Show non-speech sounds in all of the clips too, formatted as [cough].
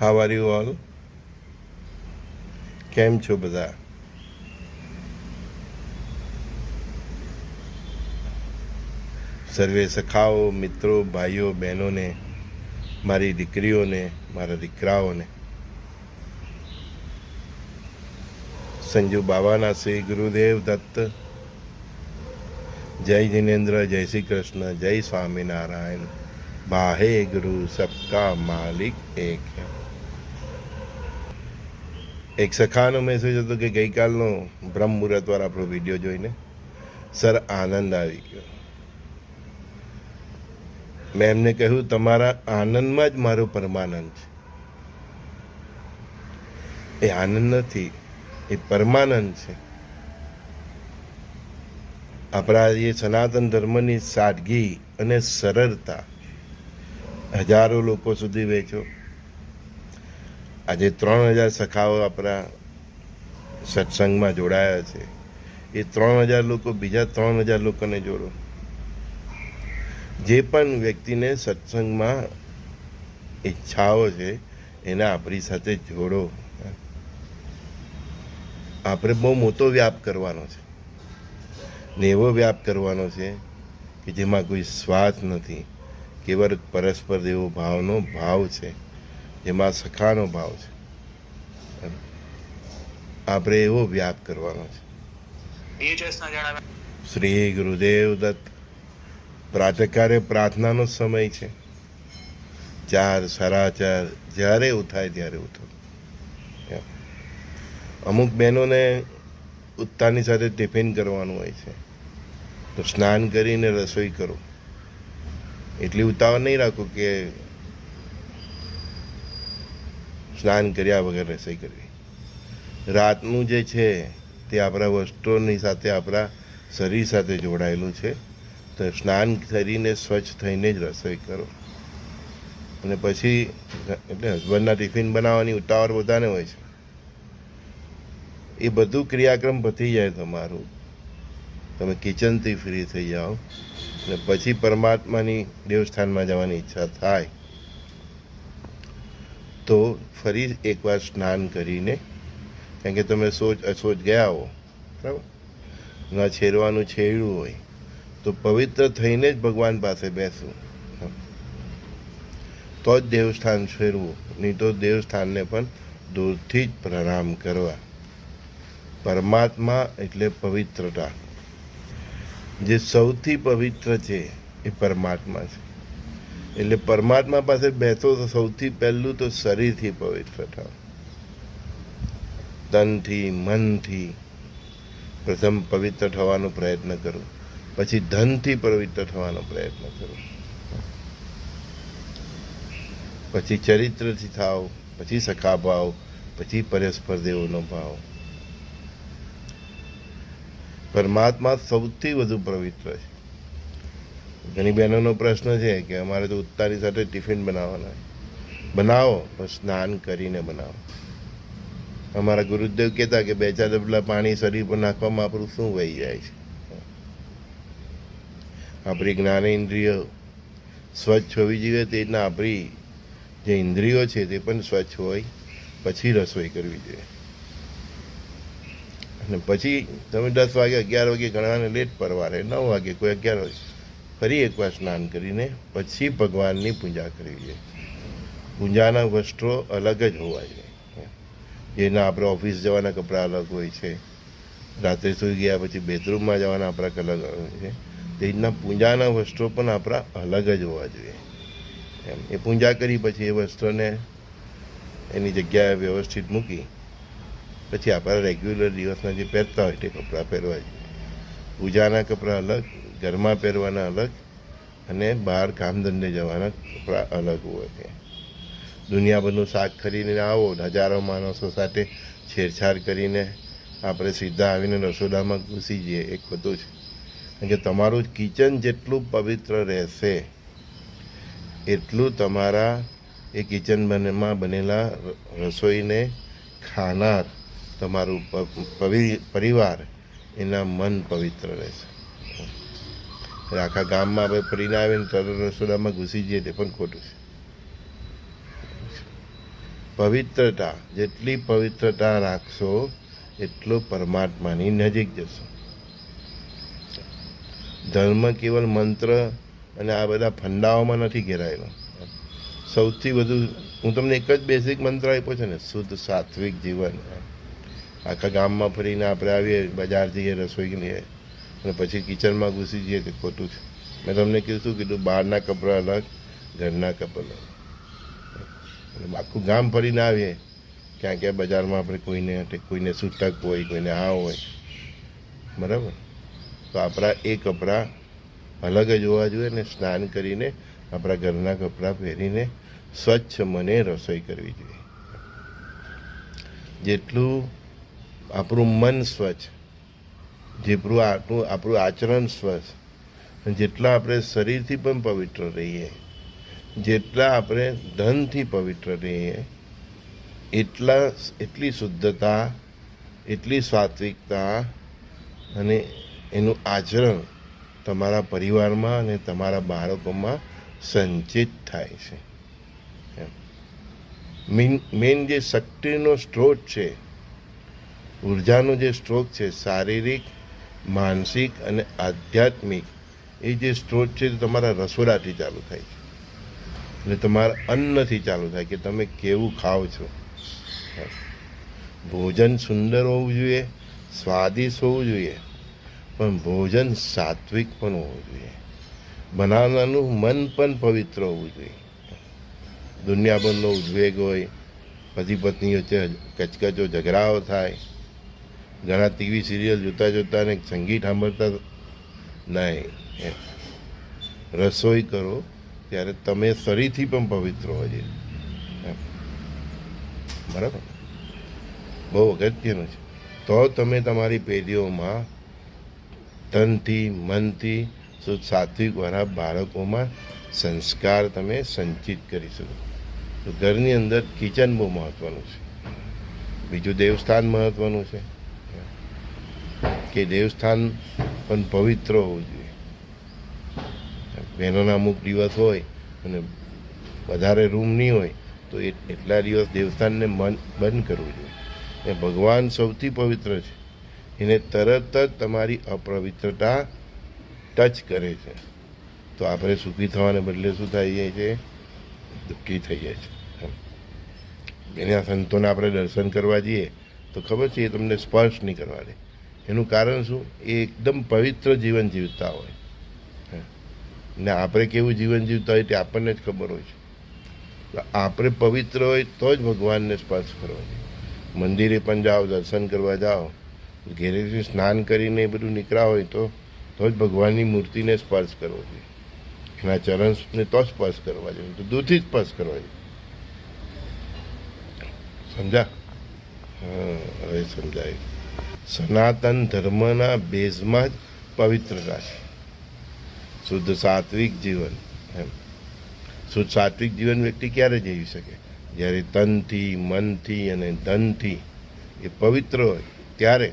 How are you all કેમ છો બધા? સર્વે સખાઓ, મિત્રો, ભાઈઓ, બહેનોને, મારી દીકરીઓને, મારા દીકરાઓને. સંજુ બાવાના શ્રી ગુરુદેવ દત્ત. જય જિનેન્દ્ર, જય શ્રી કૃષ્ણ, જય સ્વામિનારાયણ. બાહે गुरु सबका માલિક એક એક સખાનો મેસેજ હતો કે ગઈકાલનો બ્રહ્મ મુહૂર્તવાર આપણો વીડિયો જોઈને સર આનંદ આવી ગયો મેં એમને કહ્યું તમારા આનંદમાં જ મારો પરમાનંદ છે એ આનંદ નથી એ પરમાનંદ છે આપણા એ સનાતન ધર્મની સાદગી અને સરળતા હજારો લોકો સુધી વેચો આજે ત્રણ હજાર સખાઓ આપણા સત્સંગમાં જોડાયા છે. એ ત્રણ હજાર લોકો બીજા ત્રણ હજાર લોકોને જોડો. જે પણ વ્યક્તિને સત્સંગમાં ઈચ્છાઓ છે, એને આપણી સાથે જોડો. આપણે બહુ મોટો વ્યાપ કરવાનો છે. ને એવો વ્યાપ કરવાનો છે કે જેમાં કોઈ સ્વાર્થ નથી. કેવળ પરસ્પર દેવો ભાવનો ભાવ છે. જેમાં સખાનો ભાવ છે. આપણે એવો વ્યાપ કરવાનો છે. શ્રી ગુરુદેવ દત્ત પ્રાતકારે પ્રાર્થનાનો સમય છે. ચાર સાડા ચાર જ્યારે ઉઠાય ત્યારે ઉઠો. અમુક બહેનોને ઉત્તાની સાથે ટિફિન કરવાનું હોય છે. તો સ્નાન કરીને રસોઈ કરો. એટલી ઉતાવળ નહીં રાખો કે સ્નાન કર્યા વગર રસોઈ કરવી. રાતનું જે છે તે આપણા વસ્ત્રોની સાથે આપણા શરીર સાથે જોડાયેલું છે. તો સ્નાન કરીને સ્વચ્છ થઈને જ રસોઈ કરો. અને પછી એટલે હસબન્ડના ટિફિન બનાવવાની ઉતાવળ બધાને હોય છે. એ બધું ક્રિયાક્રમ પતી જાય તમારું. તમે કિચનથી ફ્રી થઈ જાઓ. અને પછી પરમાત્માની દેવસ્થાનમાં જવાની ઈચ્છા થાય, તો ફરી એકવાર સ્નાન કરીને, કારણ કે તમે સોચ અસોચ ગયા હો, બરાબર? ના છેરવાનું છેડ્યું હોય, તો પવિત્ર થઈને જ ભગવાન પાસે બેસવું. તો જ દેવસ્થાન ફેરવું નહીં તો દેવસ્થાનને પણ દૂરથી જ પ્રણામ કરવા. પરમાત્મા એટલે પવિત્રતા. જે સૌથી પવિત્ર છે એ પરમાત્મા છે. એટલે પરમાત્મા પાસે બેસો તો સૌથી પહેલું તો શરીરથી પવિત્ર થાવ તનથી મનથી પ્રથમ પવિત્ર થવાનો પ્રયત્ન કરો. પછી ધનથી પવિત્ર થવાનો પ્રયત્ન કરો. પછી ચરિત્રથી થાવ પછી સખા ભાવ પછી પરસ્પર દેવોનો ભાવ. પરમાત્મા સૌથી વધુ પવિત્ર છે. ઘણી બહેનોનો પ્રશ્ન છે કે અમારે તો ઉત્તાની સાથે ટિફિન બનાવવાના બનાવો, પણ સ્નાન કરીને બનાવો. અમારા ગુરુદેવ કહેતા કે બે ચાર ડબલા પાણી શરીર પર નાખવામાં આપણું શું વહી જાય છે? આપણી જ્ઞાનેન્દ્રિય સ્વચ્છ હોવી જોઈએ તે રીતના આપણી જે ઇન્દ્રિયો છે તે પણ સ્વચ્છ હોય, પછી રસોઈ કરવી જોઈએ. અને પછી તમે દસ વાગે, અગિયાર વાગે ગણવાને લેટ પરવારે, નવ વાગે કોઈ અગિયાર વાગે, ફરી એકવાર સ્નાન કરીને પછી ભગવાનની પૂજા કરવી જોઈએ પૂજાના વસ્ત્રો અલગ જ હોવા જોઈએ. જેના આપણે ઓફિસ જવાના કપડાં અલગ હોય છે, રાત્રે સૂઈ ગયા પછી બેડરૂમમાં જવાના આપણા અલગ હોય છે. તે રીતના પૂજાના વસ્ત્રો પણ આપણા અલગ જ હોવા જોઈએ. એમ. એ પૂજા કરી પછી એ વસ્ત્રોને એની જગ્યાએ વ્યવસ્થિત મૂકી પછી આપણા રેગ્યુલર દિવસના જે પહેરતા હોય તે કપડાં પહેરવા જોઈએ. પૂજાના કપડાં અલગ, ઘરમાં પહેરવાના અલગ અને બહાર કામ ધંધે જવાના કપડાં અલગ હોય છે. દુનિયાભરનું શાક ખરીદીને આવો, હજારો માણસો સાથે છેડછાડ કરીને આપણે સીધા આવીને રસોડામાં ઘૂસી જઈએ, એ ખોટું છે. કારણ કે તમારું કિચન જેટલું પવિત્ર રહેશે, એટલું તમારા એ કિચન બનેમાં બનેલા રસોઈને ખાનાર તમારું પરિવાર એના મન પવિત્ર રહેશે. એટલે આખા ગામમાં આપણે ફરીને આવીને તરત રસોડામાં ઘૂસી જઈએ તે પણ ખોટું છે. પવિત્રતા, જેટલી પવિત્રતા રાખશો, એટલો પરમાત્માની નજીક જશો. ધર્મ કેવલ મંત્ર અને આ બધા ફંડાઓમાં નથી ઘેરાયેલો. સૌથી વધુ, હું તમને એક જ બેસિક મંત્ર આપ્યો છે ને, શુદ્ધ સાત્વિક જીવન. આખા ગામમાં ફરીને આપણે આવીએ, બજાર જઈએ, રસોઈ લઈએ અને પછી કિચનમાં ઘૂસી જઈએ તે ખોટું છે. મેં તમને કીધું કીધું બહારના કપડાં અલગ, ઘરના કપડાં અલગ. અને આખું ગામ ફરીને આવીએ. ક્યાં ક્યાં બજારમાં આપણે કોઈને કોઈને છૂટક હોય, કોઈને આ હોય. બરાબર? તો આપણા એ કપડાં અલગ જ હોવા જોઈએ ને સ્નાન કરીને આપણા ઘરના કપડાં પહેરીને સ્વચ્છ મને રસોઈ કરવી જોઈએ. જેટલું આપણું મન સ્વચ્છ. જેટલું આપણું આપણું આચરણ સ્વચ્છ. જેટલા આપણે શરીરથી પણ પવિત્ર રહીએ, જેટલા આપણે ધનથી પવિત્ર રહીએ, એટલા એટલી શુદ્ધતા, એટલી સાત્વિકતા અને એનું આચરણ તમારા પરિવારમાં અને તમારા બાળકોમાં સંચિત થાય છે. મેન મેન જે શક્તિનો સ્ત્રોત છે ઉર્જાનો જે સ્ત્રોત છે, શારીરિક, માનસિક અને આધ્યાત્મિક, એ જે સ્ત્રોત છે તે તમારા રસોડાથી ચાલુ થાય છે. એટલે તમારા અન્નથી ચાલુ થાય કે તમે કેવું ખાઓ છો. ભોજન સુંદર હોવું જોઈએ, સ્વાદિષ્ટ હોવું જોઈએ, પણ ભોજન સાત્વિક પણ હોવું જોઈએ. બનાવનારનું મન પણ પવિત્ર હોવું જોઈએ. દુનિયાભરનો ઉદ્વેગ હોય પતિ પત્ની વચ્ચે કચકચો ઝઘડાઓ થાય ઘણા ટીવી સિરિયલ જોતા જોતા અને સંગીત સાંભળતા નહીં. રસોઈ કરો ત્યારે તમે શરીરથી પણ પવિત્ર હોય બરાબર? બહુ અગત્યનું છે. તો તમે તમારી પેઢીઓમાં તનથી મનથી શુદ્ધ સાત્વિકવાળા બાળકોમાં સંસ્કાર તમે સંચિત કરી શકો. તો ઘરની અંદર કિચન બહુ મહત્ત્વનું છે. બીજું દેવસ્થાન મહત્ત્વનું છે. કે દેવસ્થાન પણ પવિત્ર હોવું જોઈએ. બહેનોના અમુક દિવસ હોય અને વધારે રૂમ નહીં હોય, તો એટલા દિવસ દેવસ્થાનને મન, બંધ કરવું જોઈએ. એ ભગવાન સૌથી પવિત્ર છે. એને તરત જ તમારી અપવિત્રતા ટચ કરે છે. તો આપણે સુખી થવાને બદલે શું થઈ જાય છે? દુઃખી થઈ જાય છે. એના સંતોને આપણે દર્શન કરવા જઈએ તો ખબર છે એ તમને સ્પર્શ નહીં કરવા દે એનું કારણ શું? એ એકદમ પવિત્ર જીવન જીવતા હોય. ને આપણે કેવું જીવન જીવતા હોય તે આપણને જ ખબર હોય છે. આપણે પવિત્ર હોય તો જ ભગવાનને સ્પર્શ કરવો જોઈએ. મંદિરે પણ જાઓ, દર્શન કરવા જાઓ. ઘેરેથી સ્નાન કરીને એ બધું નીકળ્યા હોય તો તો જ ભગવાનની મૂર્તિને સ્પર્શ કરવો જોઈએ. એના ચરણને તો સ્પર્શ કરવા જોઈએ. તો દૂરથી સ્પર્શ કરવા જોઈએ. સમજા હા, હવે સમજાય. સનાતન ધર્મના બેઝમાં જ પવિત્રતા છે શુદ્ધ સાત્વિક જીવન, એમ. શુદ્ધ સાત્વિક જીવન વ્યક્તિ ક્યારે જીવી શકે? જ્યારે તનથી, મનથી અને ધનથી એ પવિત્ર હોય ત્યારે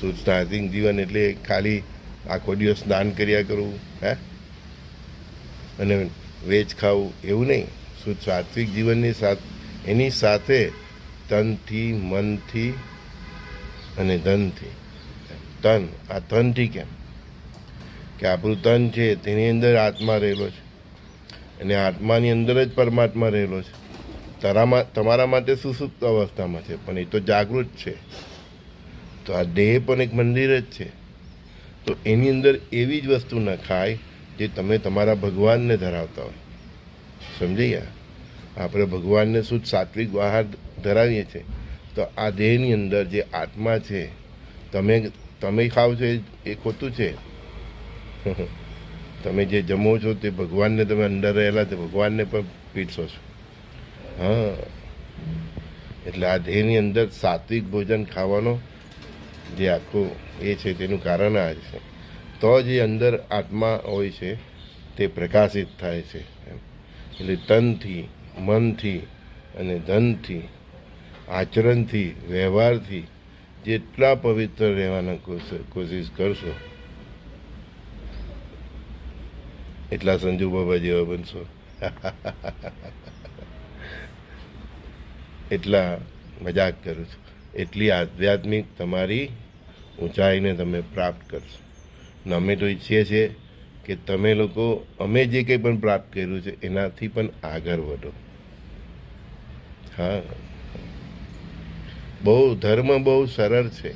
શુદ્ધ સાત્વિક જીવન એટલે ખાલી આખો દિવસ સ્નાન કર્યા કરવું, હે? અને વેજ ખાવું એવું નહીં. શુદ્ધ સાત્વિક જીવનની સાથ, એની સાથે તનથી, મનથી અને ધનથી. તન આ તનથી કેમ? કે આપણું તન છે, તેની અંદર આત્મા રહેલો છે. અને આત્માની અંદર જ પરમાત્મા રહેલો છે. તારામાં તમારા માટે સુસુપ્ત અવસ્થામાં છે, પણ એ તો જાગૃત છે. તો આ દેહ પણ એક મંદિર જ છે. તો એની અંદર એવી જ વસ્તુ ન ખાય, જે તમે તમારા ભગવાનને ધરાવતા હોય. સમજી ગયા? આપણે ભગવાનને શુદ્ધ સાત્વિક આહાર ધરાવીએ છીએ. તો આ દેહની અંદર જે આત્મા છે, તમે તમે ખાવ છો એ- ખોટું છે? [laughs] તમે જે જમો છો તે ભગવાનને તમે અંદર રહેલા તે ભગવાનને પણ પીરસો છો. હા. એટલે આ દેહની અંદર સાત્વિક ભોજન ખાવાનો જે આખું એ છે તેનું કારણ આ છે. તો જે અંદર આત્મા હોય છે તે પ્રકાશિત થાય છે. એટલે તનથી, મનથી અને ધનથી આચરણથી, વ્યવહારથી જેટલા પવિત્ર રહેવાના કોશિ- કોશિશ કરશો, એટલા સંજુ બાબા જેવા બનશો. [laughs] એટલા મજાક કરું છું. એટલી આધ્યાત્મિક તમારી ઊંચાઈને તમે પ્રાપ્ત કરશો. ને અમે તો ઈચ્છીએ છીએ કે તમે લોકો, અમે જે કંઈ પણ પ્રાપ્ત કર્યું છે, એનાથી પણ આગળ વધો. હા. બહુ ધર્મ બહુ સરળ છે.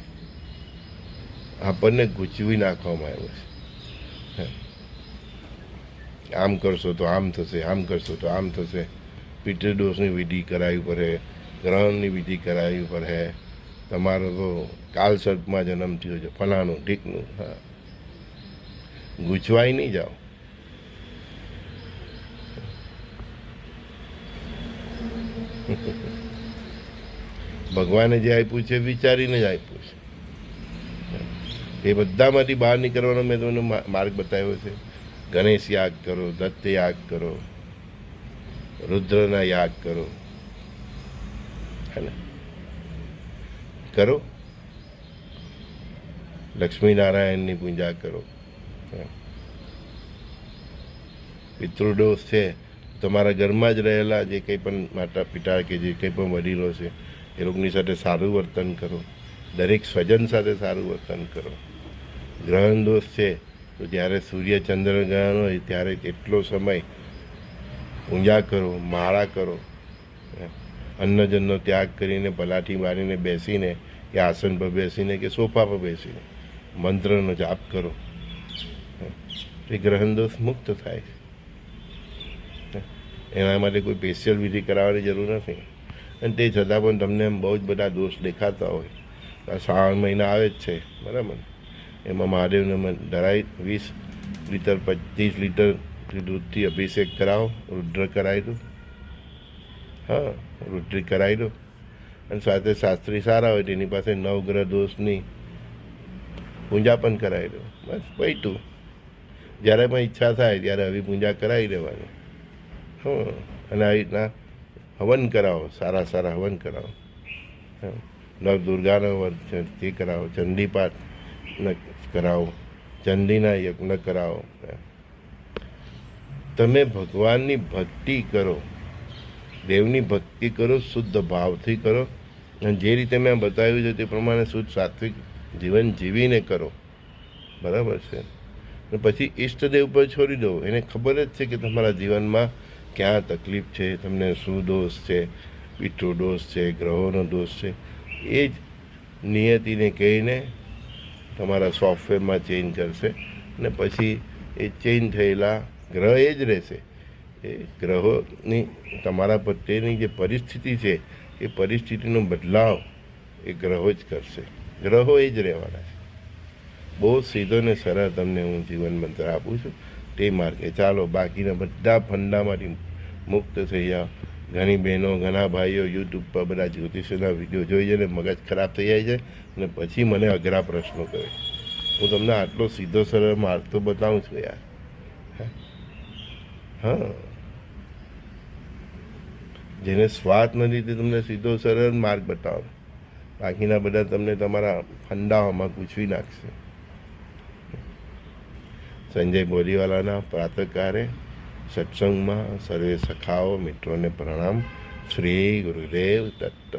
આપણને ગૂંચવી નાખવામાં આવ્યો છે. આમ કરશો તો આમ થશે, આમ કરશો તો આમ થશે. પિતૃદોષની વિધિ કરાવી પડે ગ્રહણની વિધિ કરાવી પડે તમારો તો કાલ સર્પમાં જન્મ થયો છે, ફલાણું ઢીકનું. હા. ગૂંચવાઈ નહીં જાઓ. ભગવાને જે આપ્યું છે, વિચારીને જ આપ્યું છે. એ બધામાંથી બહાર નીકળવાનો મેં તમને માર્ગ બતાવ્યો છે. ગણેશ યાગ કરો, દત્ત યાગ કરો, રુદ્રના યાગ કરો. હે કરો. લક્ષ્મીનારાયણની પૂજા કરો. હે. પિતૃદોષ છે. તમારા ઘરમાં જ રહેલા જે કંઈ પણ માતા પિતા કે જે કંઈ પણ વડીલો છે એ લોકોની સાથે સારું વર્તન કરો. દરેક સ્વજન સાથે સારું વર્તન કરો. ગ્રહણ દોષ છે, તો જ્યારે સૂર્ય ચંદ્ર ગ્રહણ હોય, ત્યારે કેટલો સમય પૂજા કરો, માળા કરો. અન્નજનનો ત્યાગ કરીને પલાઠી મારીને બેસીને કે આસન પર બેસીને કે સોફા પર બેસીને મંત્રનો જાપ કરો. એ ગ્રહણ દોષ મુક્ત થાય. એના માટે કોઈ સ્પેશિયલ વિધિ કરાવવાની જરૂર નથી. અને તે છતાં પણ તમને એમ બહુ જ બધા દોષ દેખાતા હોય. આ શ્રાવણ મહિના આવે જ છે, બરાબર? એમાં મહાદેવને ધરાઈ વીસ લીટર, પચીસ લીટર દૂધથી અભિષેક કરાવો, રુદ્ર કરાવી દો. હા, રુદ્રિ કરાવી દો. અને સાથે શાસ્ત્રી સારા હોય, તેની પાસે નવગ્રહ દોષની પૂજા પણ કરાવી દો. બસ, પૈટું. જ્યારે પણ ઈચ્છા થાય, ત્યારે આવી પૂજા કરાવી દેવાની. હં, અને આવી રીતના હવન કરાવો, સારા સારા હવન કરાવો. નવ દુર્ગાનો વર્ત તે કરાવો, ચંડીપાઠ કરાવો ચંદીના યજ્ઞ કરાવો તમે ભગવાનની ભક્તિ કરો, દેવની ભક્તિ કરો, શુદ્ધ ભાવથી કરો, અને જે રીતે મેં બતાવ્યું છે તે પ્રમાણે શુદ્ધ સાત્વિક જીવન જીવીને કરો. બરાબર છે. પછી ઈષ્ટદેવ પર છોડી દો. એને ખબર જ છે કે તમારા જીવનમાં ક્યાં તકલીફ છે, તમને શું દોષ છે પિતૃ દોષ છે, ગ્રહોનો દોષ છે, એ જ નિયતિને કહીને તમારા સોફ્ટવેરમાં ચેન્જ કરશે અને પછી એ ચેન્જ થયેલા ગ્રહ એ જ રહેશે. એ ગ્રહોની, તમારા પ્રત્યેની જે પરિસ્થિતિ છે, એ પરિસ્થિતિનો બદલાવ એ ગ્રહો જ કરશે. ગ્રહો એ જ રહેવાના છે. બહુ સીધો ને સરળ તમને હું જીવન મંત્ર આપું છું. તે માર્ગે ચાલો બાકીના બધા ફંડામાંથી મુક્ત થઈ જાઓ ઘણી બહેનો, ઘણા ભાઈઓ યુટ્યુબ પર બધા જ્યોતિષના વીડિયો જોઈ અને મગજ ખરાબ થઈ જાય છે અને પછી મને અઘરા પ્રશ્નો કરે. હું તમને આટલો સીધો સરળ માર્ગ તો બતાવું છું યાર. હા? જેને સ્વાદ નથી તે તમને સીધો સરળ માર્ગ બતાવો બાકીના બધા તમને તમારા ફંડાઓમાં પૂછવી નાખશે. સંજય બોરીવાલાના પ્રાતકારે સત્સંગમાં સર્વે સખાઓ મિત્રોને પ્રણામ. શ્રી ગુરુદેવ દત્ત.